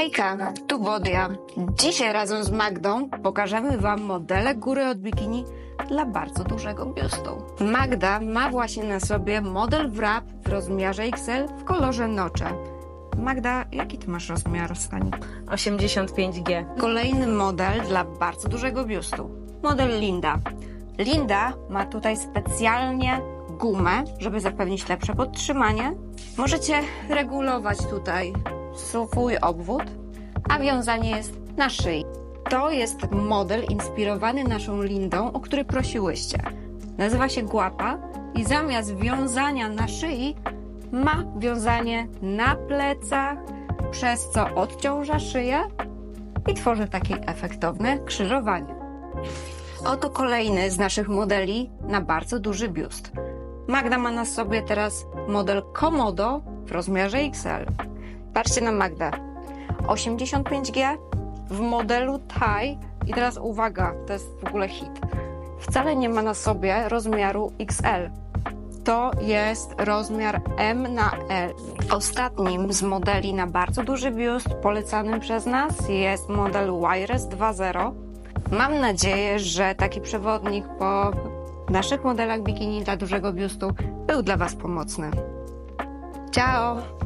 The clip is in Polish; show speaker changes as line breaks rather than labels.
Hejka, tu Bodia. Dzisiaj razem z Magdą pokażemy Wam modele góry od bikini dla bardzo dużego biustu. Magda ma właśnie na sobie model wrap w rozmiarze XL w kolorze nocze. Magda, jaki Ty masz rozmiar stani?
85G.
Kolejny model dla bardzo dużego biustu. Model Linda. Linda ma tutaj specjalnie gumę, żeby zapewnić lepsze podtrzymanie. Możecie regulować tutaj swój obwód, a wiązanie jest na szyi. To jest model inspirowany naszą Lindą, o który prosiłyście. Nazywa się Guapa i zamiast wiązania na szyi ma wiązanie na plecach, przez co odciąża szyję i tworzy takie efektowne krzyżowanie. Oto kolejny z naszych modeli na bardzo duży biust. Magda ma na sobie teraz model Komodo w rozmiarze XL. Patrzcie na Magdę. 85G w modelu Thai i teraz uwaga, to jest w ogóle hit. Wcale nie ma na sobie rozmiaru XL. To jest rozmiar M na L. Ostatnim z modeli na bardzo duży biust polecanym przez nas jest model Wires 2.0. Mam nadzieję, że taki przewodnik po naszych modelach bikini dla dużego biustu był dla Was pomocny. Ciao!